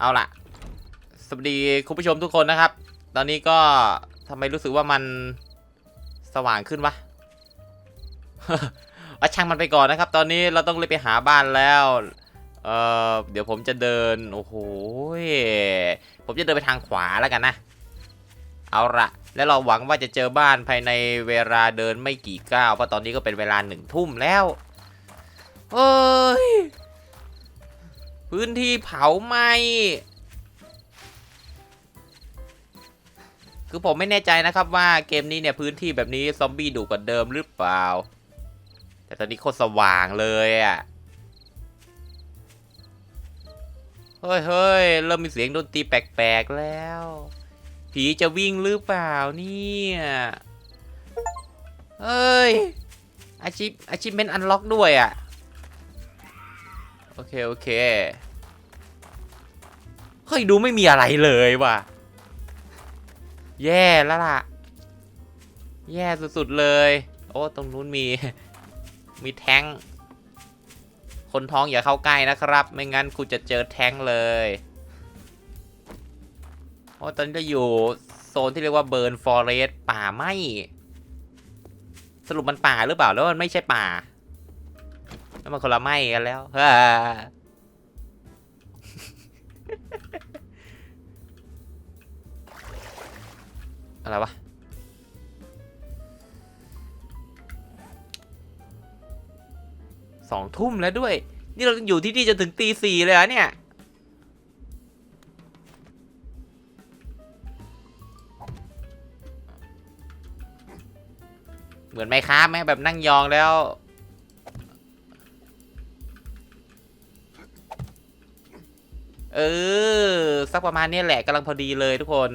เอาล่ะสวัสดีคุณผู้ชมทุกคนนะครับ ตอนนี้ก็ทำไมรู้สึกว่ามันสว่างขึ้นวะเอาช่างมันไปก่อนนะครับ ตอนนี้เราต้องเลยไปหาบ้านแล้ว เออเดี๋ยวผมจะเดิน โอ้โห ผมจะเดินไปทางขวาแล้วกันนะ เอาละแล้วเราหวังว่าจะเจอบ้านภายในเวลาเดินไม่กี่ก้าว เพราะตอนนี้ก็เป็นเวลาหนึ่งทุ่มแล้วเฮ้ย พื้นที่เผาไหม้คือผมไม่แน่ใจนะครับว่าเกมนี้เนี่ยพื้นที่แบบนี้ซอมบี้ดุกว่าเดิมหรือเปล่า แต่ตอนนี้โคตรสว่างเลยอะเฮ้ยเฮ้ยเริ่มมีเสียงดนตรีแปลกๆแล้ว ผีจะวิ่งหรือเปล่าเนี่ยเฮ้ยอาชีพอาชีพเป็นอันล็อกด้วยอะ โอเค โอเค เฮ้ย ดูไม่มีอะไรเลยว่ะ แย่แล้วล่ะ แย่สุดๆเลย โอ้ ตรงนู้นมี มีแท้ง คนท้องอย่าเข้าใกล้นะครับ ไม่งั้นคุณจะเจอแท้งเลยโอ้ตอนนี้เราอยู่โซนที่เรียกว่าเบิร์นฟอเรสป่าไหมสรุปมันป่าหรือเปล่า แล้วมันไม่ใช่ป่า แล้วมันคนละไหมกันแล้วฮ่าอะไรวะ สองทุ่มแล้วด้วย นี่เราอยู่ที่นี่จนถึงตีสี่เลยเหรอเนี่ย เหมือนไหมครับแม่แบบนั่งยองแล้ว เออ สักประมาณนี้แหละกำลังพอดีเลยทุกคน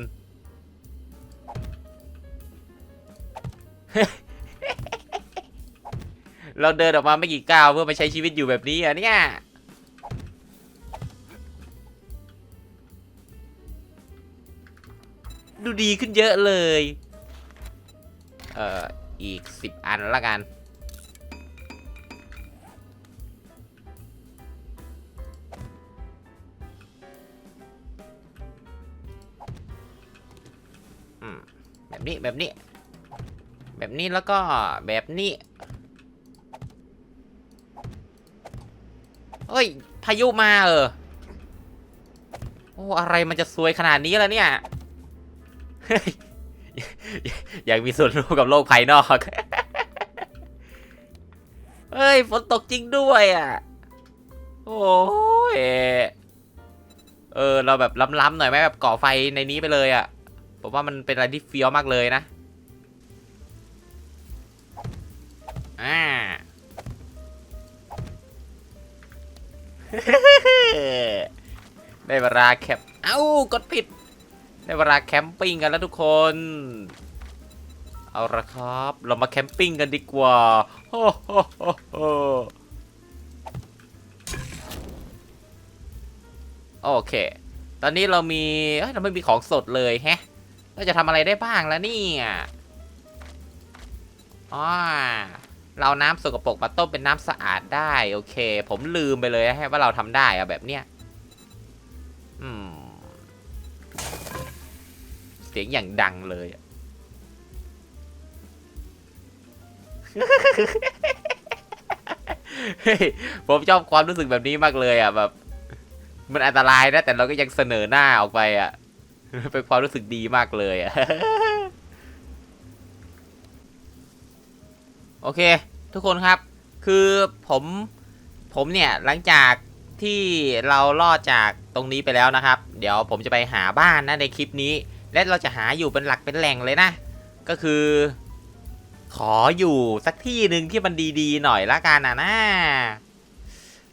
เราเดินออกมาไม่กี่ก้าวเพื่อมาใช้ชีวิตอยู่แบบนี้อะเนี่ยดูดีขึ้นเยอะเลย เอ่อ อีกสิบอันละกัน นี้แบบนี้ แบบนี้แล้วก็แบบนี้เฮ้ย พายุมาเออโอ้อะไรมันจะซวยขนาดนี้ล่ะเนี่ยเฮ้ยอยากมีส่วนร่วมกับโลกภายนอก เฮ้ย ฝนตกจริงด้วยอะ โอ้ย เออ เราแบบล้ำๆหน่อยไหมแบบก่อไฟในนี้ไปเลยอะ ผมว่ามันเป็นอะไรที่เฟี้ยวมากเลยนะ อ่าได้เวลาแคมป์เอ้ากดผิด ได้เวลาแคมปิ้งกันแล้วทุกคน เอาละครับ เรามาแคมปิ้งกันดีกว่าโฮโฮโฮโอเค ตอนนี้เรามีเราไม่มีของสดเลยแฮะ เราจะทำอะไรได้บ้างแล้วนี่อ๋อเราน้ำสกปรกมาต้มเป็นน้ำสะอาดได้ โอเค ผมลืมไปเลยว่าเราทำได้อะแบบเนี้ยอืมเสียงอย่างดังเลยผมชอบความรู้สึกแบบนี้มากเลยอะแบบ มันอันตรายนะ แต่เราก็ยังเสนอหน้าออกไปอะ เป็นความรู้สึกดีมากเลยอะโอเค ทุกคนครับ คือผมผมเนี่ยหลังจากที่เราลอดจากตรงนี้ไปแล้วนะครับ เดี๋ยวผมจะไปหาบ้านนะในคลิปนี้ และเราจะหาอยู่เป็นหลักเป็นแหล่งเลยนะ ก็คือ ขออยู่สักที่หนึ่งที่มันดีๆหน่อยละกันนะนะ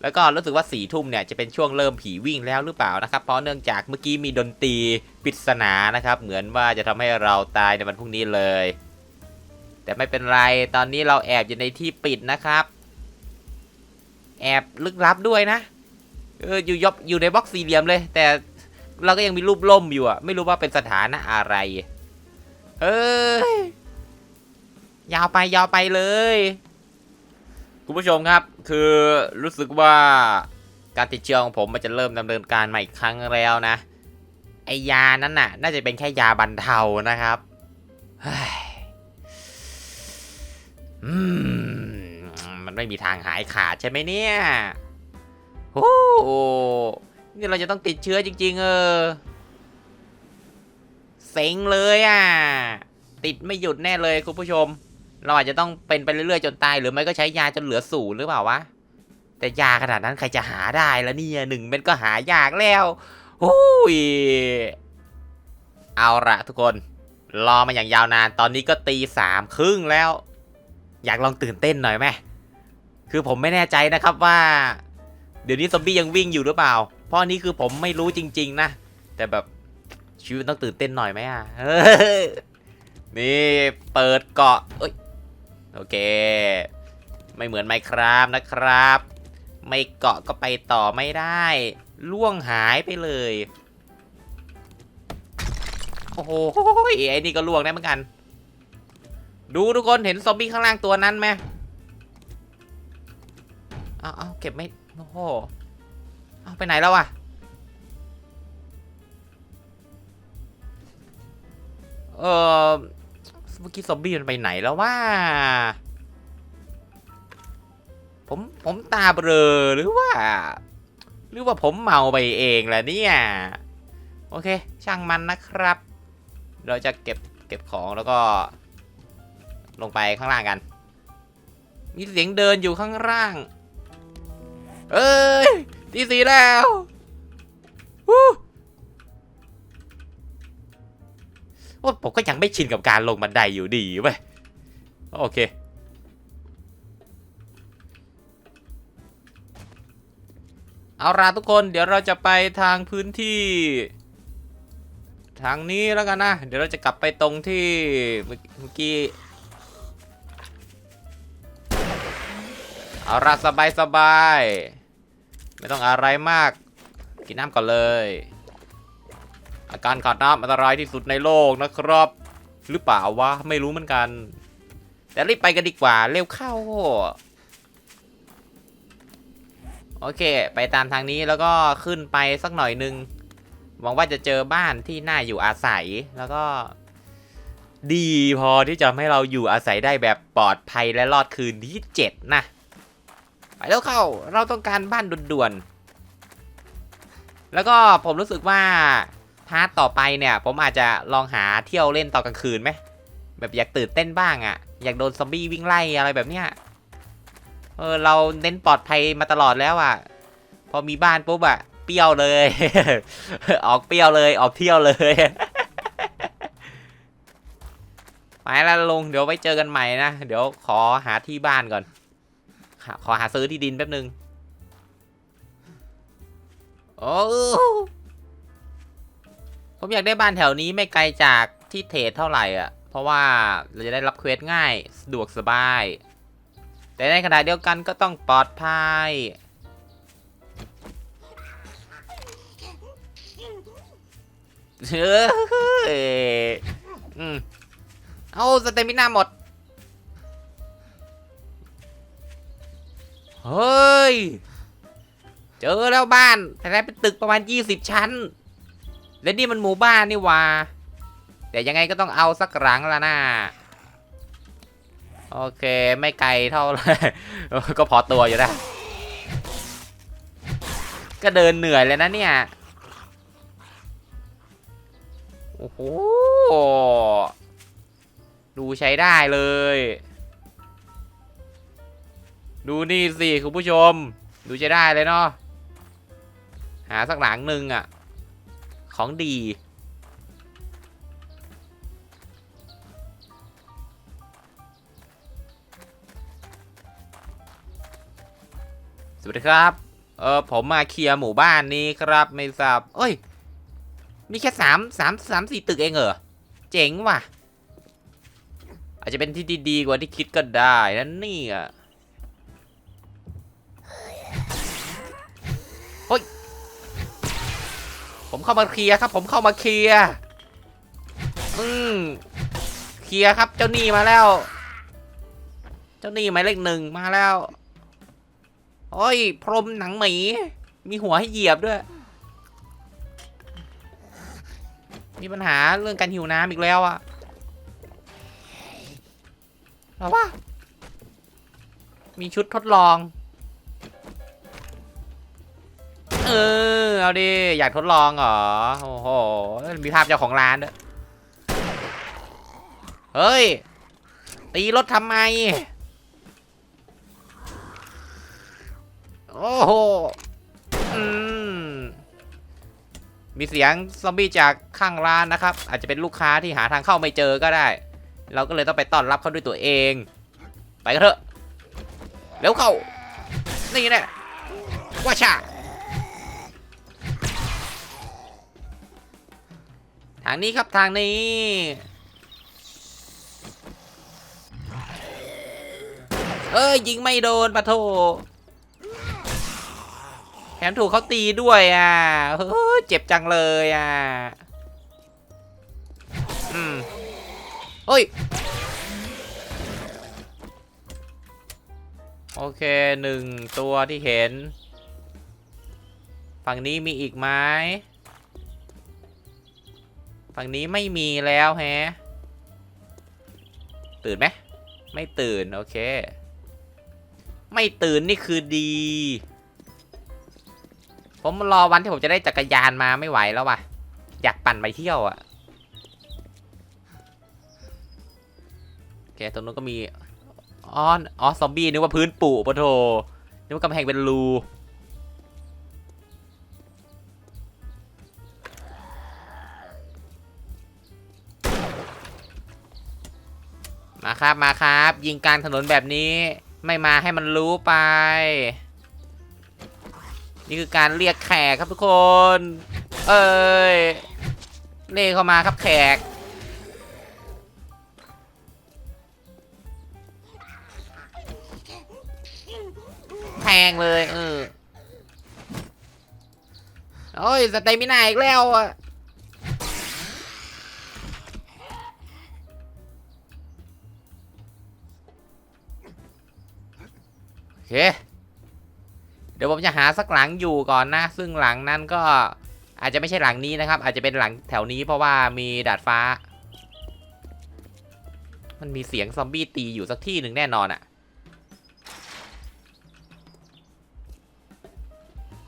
แล้วก็รู้สึกว่าสี่ทุ่มเนี่ยจะเป็นช่วงเริ่มผีวิ่งแล้วหรือเปล่านะครับเพราะเนื่องจากเมื่อกี้มีดนตรีปริศนานะครับ เหมือนว่าจะทำให้เราตายในวันพรุ่งนี้เลย แต่ไม่เป็นไรตอนนี้เราแอบอยู่ในที่ปิดนะครับ แอบลึกลับด้วยนะเอออยู่ยบอยู่ในบล็อกสี่เหลี่ยมเลย แต่เราก็ยังมีรูปล่มอยู่อะไม่รู้ว่าเป็นสถานะอะไร เอ้ยยาวไปยาวไปเลย คุณผู้ชมครับ คือรู้สึกว่าการติดเชื้อของผมมันจะเริ่มดำเนินการใหมาอีกครั้งแล้วนะ ไอยานั้นน่ะ น่าจะเป็นแค่ยาบรรเทานะครับมันไม่มีทางหายขาดใช่ไหมเนี่ยโอ้โหนี่เราจะต้องติดเชื้อจริง ๆ เออ เซ็งเลยอะ ติดไม่หยุดแน่เลยคุณผู้ชม เราอาจจะต้องเป็นไปเรื่อยๆจนตาย หรือไม่ก็ใช้ยาจนเหลือศูนย์หรือเปล่าวะ แต่ยาขนาดนั้นใครจะหาได้แล้วเนี่ยหนึ่งเม็ดก็หายากแล้วโอ้ยเอาละทุกคน รอมาอย่างยาวนาน ตอนนี้ก็ตีสามครึ่งแล้ว อยากลองตื่นเต้นหน่อยไหมคือผมไม่แน่ใจนะครับว่า เดี๋ยวนี้ซอมบี้ยังวิ่งอยู่หรือเปล่า เพราะนี้คือผมไม่รู้จริง ๆ นะ แต่แบบชีวิตต้องตื่นเต้นหน่อยไหมอะนี่เปิดเกาะเอ้ย โอเค ไม่เหมือนไมครับนะครับ ไม่เกาะก็ไปต่อไม่ได้ ล่วงหายไปเลย โอ้โหไอ้นี่ก็ล่วงได้เหมือนกัน ดูทุกคนเห็นซอมบี้ข้างล่างตัวนั้นไหมเอาเอาเก็บไม่โอ้โหเอาไปไหนแล้ววะเออ เมื่อกี้ซอมบี้มันไปไหนแล้วว่า ผมผมตาเบลอหรือว่า หรือว่าผมเมาไปเองแหละเนี่ย โอเค ช่างมันนะครับ เราจะเก็บเก็บของแล้วก็ ลงไปข้างล่างกัน มีเสียงเดินอยู่ข้างล่าง เอ้ยตีสีแล้ววู้ ว่าผมก็ยังไม่ชินกับการลงบันไดอยู่ดีเว้ยโอเค เอาล่ะทุกคนเดี๋ยวเราจะไปทางพื้นที่ ทางนี้แล้วกันนะ เดี๋ยวเราจะกลับไปตรงที่เมื่อเมื่อกี้เอาละสบายสบายไม่ต้องอะไรมาก กินน้ำก่อนเลย อาการขาดน้ำอันตรายที่สุดในโลกนะครับ หรือเปล่าวะไม่รู้เหมือนกัน แต่รีบไปกันดีกว่าเร็วเข้า โอเค ไปตามทางนี้แล้วก็ขึ้นไปสักหน่อยหนึงหวังว่าจะเจอบ้านที่น่าอยู่อาศัยแล้วก็ ดีพอที่จะให้เราอยู่อาศัยได้แบบปลอดภัยและรอดคืนที่เจ็ดนะไปแล้วเข้าเราต้องการบ้านด่วนๆแล้วก็ผมรู้สึกว่า พาร์ทต่อไปเนี่ย ผมอาจจะลองหาเที่ยวเล่นตอนกลางคืนไหมแบบอยากตื่นเต้นบ้างอะ่ะ อยากโดนซอมบี้วิ่งไล่อะไรแบบเนี้ยเออเราเน้นปลอดภัยมาตลอดแล้วอะ่ะ พอมีบ้านปุ๊บอะเปรี้ยวเลย ออกเปรี้ยวเลยออกเที่ยวเลยไปแล้วลุงเดี๋ยวไว้เจอกันใหม่นะ เดี๋ยวขอหาที่บ้านก่อน ขอขอหาซื้อที่ดินแป๊บนึง โอ้ ผมอยากได้บ้านแถวนี้ไม่ไกลจากที่เทรดเท่าไหร่อะ เพราะว่าเราจะได้รับเควสง่ายสะดวกสบาย แต่ในขณะเดียวกันก็ต้องปลอดภัยเฮ้ยอืมเอาสเตมิน่าหมด เฮ้ย เจอแล้วบ้านแต่ได้เป็นตึกประมาณ 20 ชั้น และนี่มันหมู่บ้านนี่ว่าแต่ยังไงก็ต้องเอาสักหลังละนะโอเคไม่ไกลเท่าไหร่ก็พอตัวอยู่นะก็เดินเหนื่อยเลยนะเนี่ยโอ้โหดูใช้ได้เลย ดูนี่สิคุณผู้ชม ดูใช้ได้เลยเนาะหาสักหลังหนึ่งอะ่ะ ของดี สวัสดีครับ เออผมมาเคลียร์หมู่บ้านนี้ครับไม่ทราบ เอ้ย มีแค่สามสามสามสี่ตึกเองเหรอ เจ๋งว่ะ อาจจะเป็นที่ดีๆกว่าที่คิดก็ได้นั่นนี่อะ ผมเข้ามาเคลียร์ครับ ผมเข้ามาเคลียร์ อืมเคลียร์ครับ เจ้าหนี้มาแล้ว เจ้าหนี้หมายเลขหนึ่งมาแล้ว โอ้ย พรมหนังหมี มีหัวให้เหยียบด้วย มีปัญหาเรื่องการหิวน้ำอีกแล้วอะเอวะมีชุดทดลอง เออ เอาดิ อยากทดลองเหรอ โอ้โห มีภาพเจ้าของร้านด้วยเฮ้ย ตีรถทำไม โอ้โหมมีเสียงซอมบี้จากข้างร้านนะครับ อาจจะเป็นลูกค้าที่หาทางเข้าไม่เจอก็ได้ เราก็เลยต้องไปต้อนรับเขาด้วยตัวเอง ไปกันเถอะ เร็วเข้า นี่แน่ว่าชาางนี้ครับทางนี้ เอ้ยยิงไม่โดนปะโทแถมถูกเขาตีด้วยอะเฮ้ยเจ็บจังเลยอะ อืมเฮ้ย โอเคหนึ่งตัวที่เห็น ฝั่งนี้มีอีกไหม ฝั่งนี้ไม่มีแล้วแฮะ ตื่นไหม ไม่ตื่น โอเค ไม่ตื่นนี่คือดี ผมรอวันที่ผมจะได้จักรยานมาไม่ไหวแล้วว่ะ อยากปั่นไปเที่ยวอะ่ะโอเคตรงนู้นก็มีอ๋ออ๋อซอมบี้นึกว่าพื้นปูปะโถนึกว่ากำแพงเป็นรู ครับมาครับ ยิงกลางถนนแบบนี้ไม่มาให้มันรู้ไป นี่คือการเรียกแขกครับทุกคน เอ้ยเล่เข้ามาครับแขกแพงเลย เออโอ้ยสเตมินาอีกแล้วอะ เค เดี๋ยวผมจะหาสักหลังอยู่ก่อนนะ ซึ่งหลังนั้นก็อาจจะไม่ใช่หลังนี้นะครับ อาจจะเป็นหลังแถวนี้เพราะว่ามีดาดฟ้า มันมีเสียงซอมบี้ตีอยู่สักที่หนึ่งแน่นอนอะ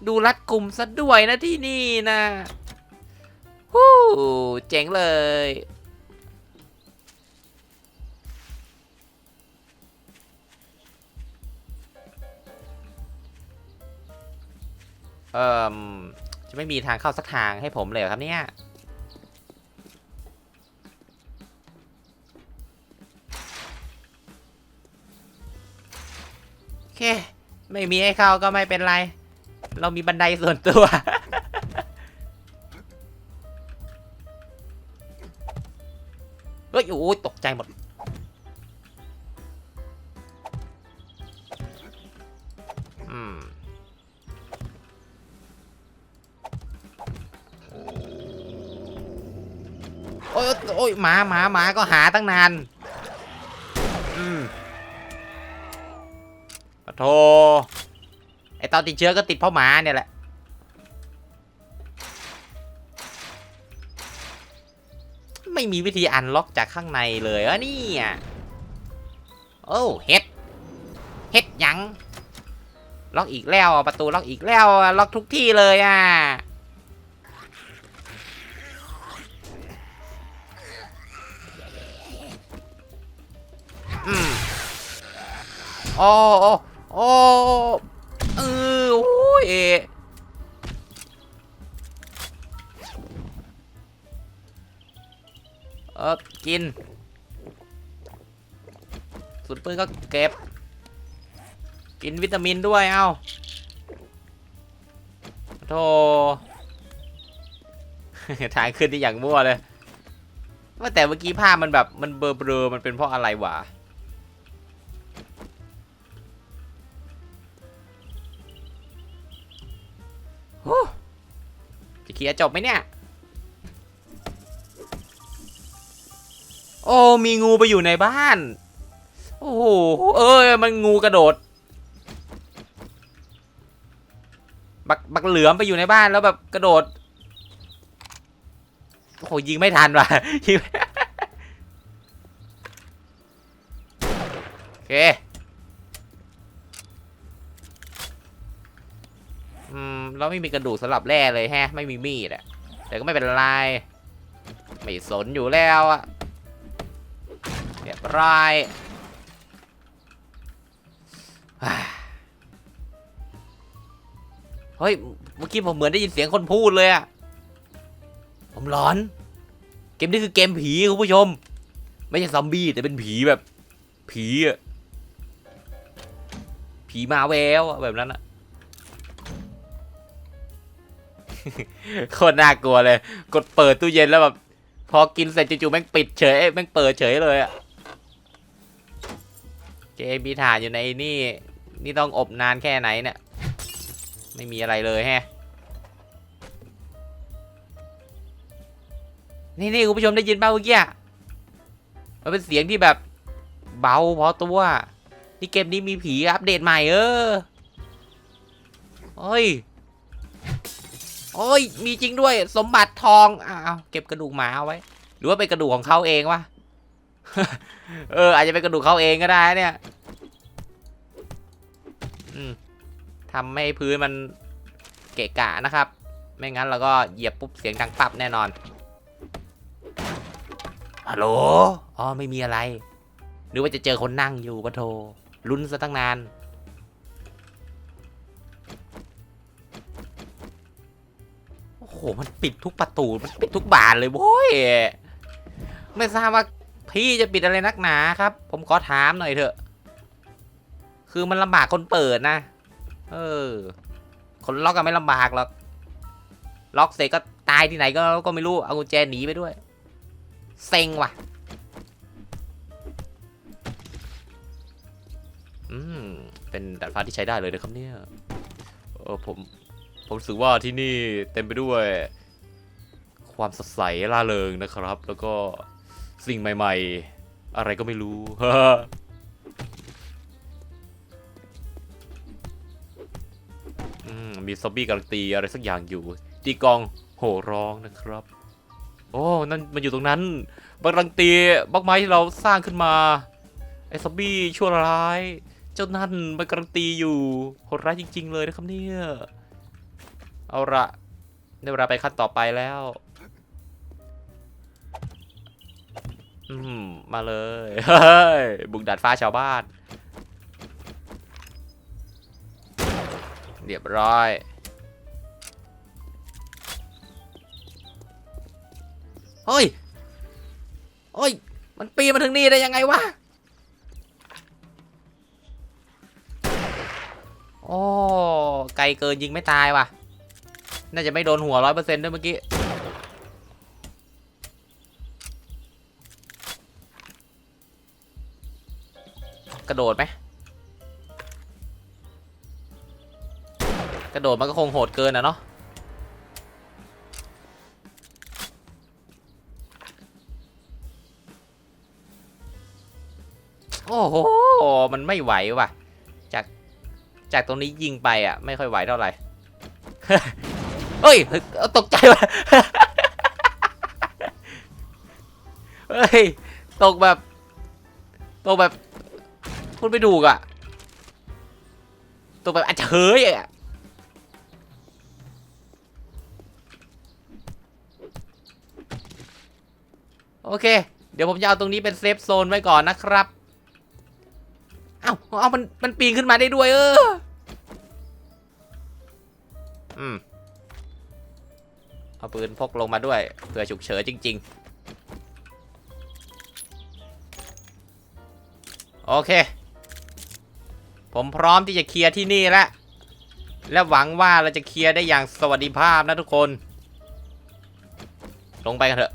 ดูรัดกลุ่มซะด้วยนะที่นี่นะฮู้เจ๋งเลย เอ่อจะไม่มีทางเข้าสักทางให้ผมเลยครับเนี่ยโอเค ไม่มีให้เข้าก็ไม่เป็นไร เรามีบันไดส่วนตัว หมาหมาหมาก็หาตั้งนาน อืมโทไอตอนติดเชื้อก็ติดเพราะหมาเนี่ยแหละ ไม่มีวิธีอันล็อกจากข้างในเลยอะนี่ยโอ้เฮ็ดเฮ็ดยัง ล็อกอีกแล้ว ประตูล็อกอีกแล้ว ล็อกทุกที่เลยอะ โอ้โอ้โอ้เออโอ้ยเออกินสุดปืนก็เก็บ กินวิตามินด้วยเอ้าโธ่ทางขึ้นที่อย่างมั่วเลยว่าแต่เมื่อกี้ภาพมันแบบมันเบลอๆมันเป็นเพราะอะไรวะ เคลียร์จบไหมเนี่ย โอ้มีงูไปอยู่ในบ้าน โอ้โหเอ้ยมันงูกระโดด บักบักเหลือมไปอยู่ในบ้านแล้วแบบกระโดดโอ้โหยิงไม่ทันว่ะยิงโอเค อืมเราไม่มีกระดูกสำหรับแร่เลยแฮะ ไม่มีมีดอะแต่ก็ไม่เป็นไรไม่สนอยู่แล้วอะเรียบร้อยเฮ้ย เมื่อกี้ผมเหมือนได้ยินเสียงคนพูดเลยอะผมร้อน เกมนี้คือเกมผีคุณผู้ชม ไม่ใช่ซอมบี้แต่เป็นผีแบบ ผีอะผีมาแววแบบนั้นอะ โคตรน่ากลัวเลย กดเปิดตู้เย็นแล้วแบบพอกินเสร็จจู่ๆแม่งปิดเฉยแม่งเปิดเฉยเลยอะเจมีถ่านอยู่ในนี่ นี่ต้องอบนานแค่ไหนเนี่ยไม่มีอะไรเลยแฮะนี่นี่คุณผู้ชมได้ยินป่าวเมื่อกี้มันเป็นเสียงที่แบบเบาพอตัวนี่เกมนี้มีผีอัปเดตใหม่เออเฮ้ย โอ้ย มีจริงด้วย สมบัติทองอ้าวเก็บกระดูกหมาเอาไว้ หรือว่าเป็นกระดูกของเขาเองวะ เออ อาจจะเป็นกระดูกเขาเองก็ได้เนี่ย อืมทำให้พื้นมันเกะกะนะครับ ไม่งั้นเราก็เหยียบปุ๊บเสียงดังปับแน่นอน ฮัลโหล อ๋อ ไม่มีอะไร หรือว่าจะเจอคนนั่งอยู่ปะโทลุ้นซะตั้งนาน หมันปิดทุกประตูมันปิดทุกบานเลยโว้ยไม่ทราบว่าพี่จะปิดอะไรนักหนาครับ ผมขอถามหน่อยเถอะ คือมันลำบากคนเปิดนะ เออ คนล็อกก็ไม่ลำบากหรอก ล็อกเสร็จก็ตายที่ไหนก็ก็ไม่รู้ เอากุญแจหนีไปด้วย เซ็งว่ะ อืม เป็นดัดฟ้าที่ใช้ได้เลยนะครับเนี่ย เออผม ผมรู้สึกว่าที่นี่เต็มไปด้วย ความสดใสล่าเริงนะครับ แล้วก็สิ่งใหม่ ๆ อะไรก็ไม่รู้ มีซอมบี้กำลังตีอะไรสักอย่างอยู่ ตีกองโห่ร้องนะครับ โอ้นั่นมันอยู่ตรงนั้นมักำลังตีบล็อกไม้ที่เราสร้างขึ้นมา ไอ้ซอมบี้ชั่วร้าย เจ้านั่นมันกำลังตีอยู่โหดร้ายจริง ๆ เลยนะครับเนี่ย เอาละได้เวลาไปขั้นต่อไปแล้ว อืม มาเลย เฮ้ย บุกดาดฟ้าชาวบ้าน เรียบร้อย เฮ้ย เฮ้ย มันปีนมาถึงนี่ได้ยังไงวะโอ้ไกลเกินยิงไม่ตายว่ะ น่าจะไม่โดนหัวร้อยเปอร์เซ็นต์ด้วยเมื่อกี้ กระโดดไหม กระโดดมันก็คงโหดเกินอะเนาะโอ้โห มันไม่ไหวว่ะ จาก จากตรงนี้ยิงไปอะ ไม่ค่อยไหวเท่าไหร่ เฮ้ยเอาตกใจว่ะเฮ้ย ตกแบบ ตกแบบพูดไม่ถูกอะตกแบบอาจจะเฮ้ยอะโอเค เดี๋ยวผมจะเอาตรงนี้เป็นเซฟโซนไว้ก่อนนะครับ เอ้า เอามัน มันปีนขึ้นมาได้ด้วยเออ อืม เอาปืนพกลงมาด้วยเผื่อฉุกเฉินจริง ๆ โอเค ผมพร้อมที่จะเคลียร์ที่นี่แล้ว และหวังว่าเราจะเคลียร์ได้อย่างสวัสดิภาพนะทุกคน ลงไปกันเถอะ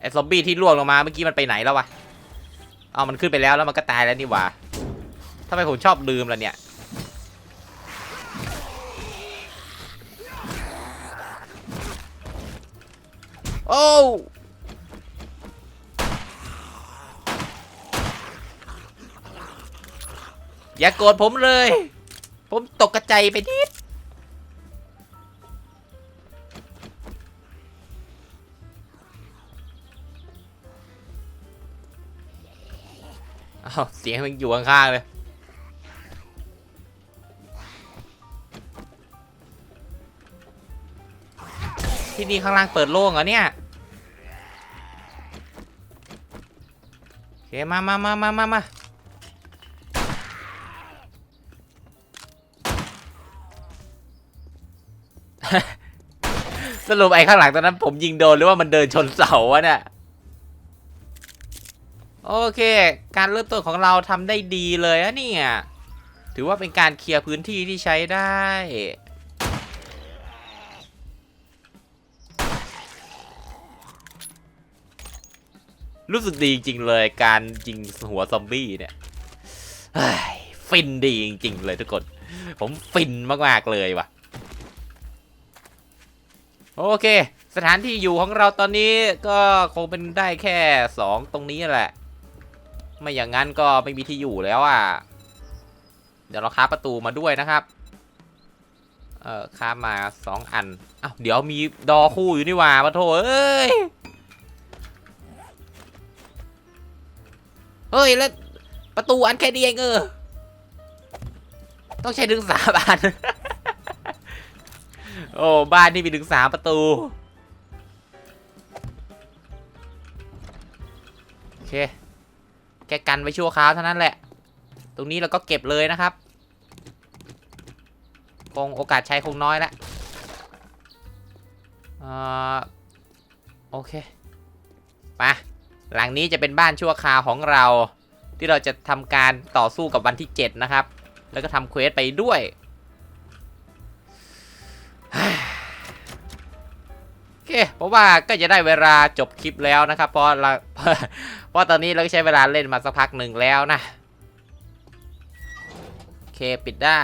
ไอ้ซอมบี้ที่ล่วงลงมาเมื่อกี้มันไปไหนแล้ววะ เอามันขึ้นไปแล้วแล้วมันก็ตายแล้วนี่หว่าทำไมผมชอบลืมล่ะเนี่ย โอ้อย่าโกรธผมเลย ผมตกกระใจไปนิด อ้าว เสียงมันอยู่ข้างๆเลย ที่นี่ข้างล่างเปิดโล่งเหรอเนี่ยโอเคมามามามามามาสรุปไอ้ข้างหลังตอนนั้นผมยิงโดนหรือว่ามันเดินชนเสาวะเนี่ยโอเค การเริ่มต้นของเราทำได้ดีเลยอะเนี่ย ถือว่าเป็นการเคลียร์พื้นที่ที่ใช้ได้ รู้สึกดีจริงๆเลยการยิงหัวซอมบี้เนี่ยฟินดีจริงๆเลยทุกคน ผมฟินมากๆเลยว่ะ โอเค สถานที่อยู่ของเราตอนนี้ก็คงเป็นได้แค่ 2 ตรงนี้แหละ ไม่อย่างนั้นก็ไม่มีที่อยู่แล้วอะ เดี๋ยวเราค้าประตูมาด้วยนะครับ เออค้ามา 2 อันอ้าวเดี๋ยวมีดอคู่อยู่นี่ว่าปะโถเอ้ย เฮ้ยแล้วประตูอันแค่นี้เองเออ ต้องใช้ถึงสามอัน โอ้บ้านนี่มีถึงสามประตู โอเค แกกันไว้ชั่วคราวเท่านั้นแหละ ตรงนี้เราก็เก็บเลยนะครับ คงโอกาสใช้คงน้อยแล้วเอ่อโอเค ไป หลังนี้จะเป็นบ้านชั่วคราวของเรา ที่เราจะทำการต่อสู้กับวันที่ 7 นะครับ แล้วก็ทำเควสไปด้วย โอเค เพราะว่าก็จะได้เวลาจบคลิปแล้วนะครับ เพราะเราเพราะตอนนี้เราก็ใช้เวลาเล่นมาสักพักหนึ่งแล้วนะ โอเค ปิดได้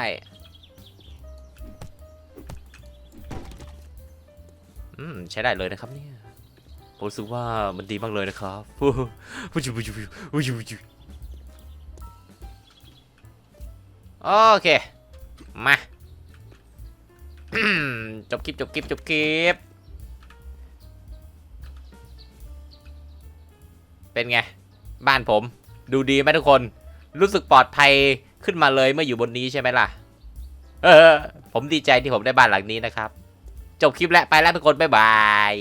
อืมใช้ได้เลยนะครับเนี่ย ผมรู้สึกว่ามันดีมากเลยนะครับวูจูวูจูวูจูวูจูโอเค มา จบคลิปจบคลิปจบคลิป เป็นไง บ้านผม ดูดีไหมทุกคน รู้สึกปลอดภัยขึ้นมาเลยเมื่ออยู่บนนี้ใช่ไหมล่ะ เออ ผมดีใจที่ผมได้บ้านหลังนี้นะครับ จบคลิปแล้ว ไปแล้วทุกคน บ๊ายบาย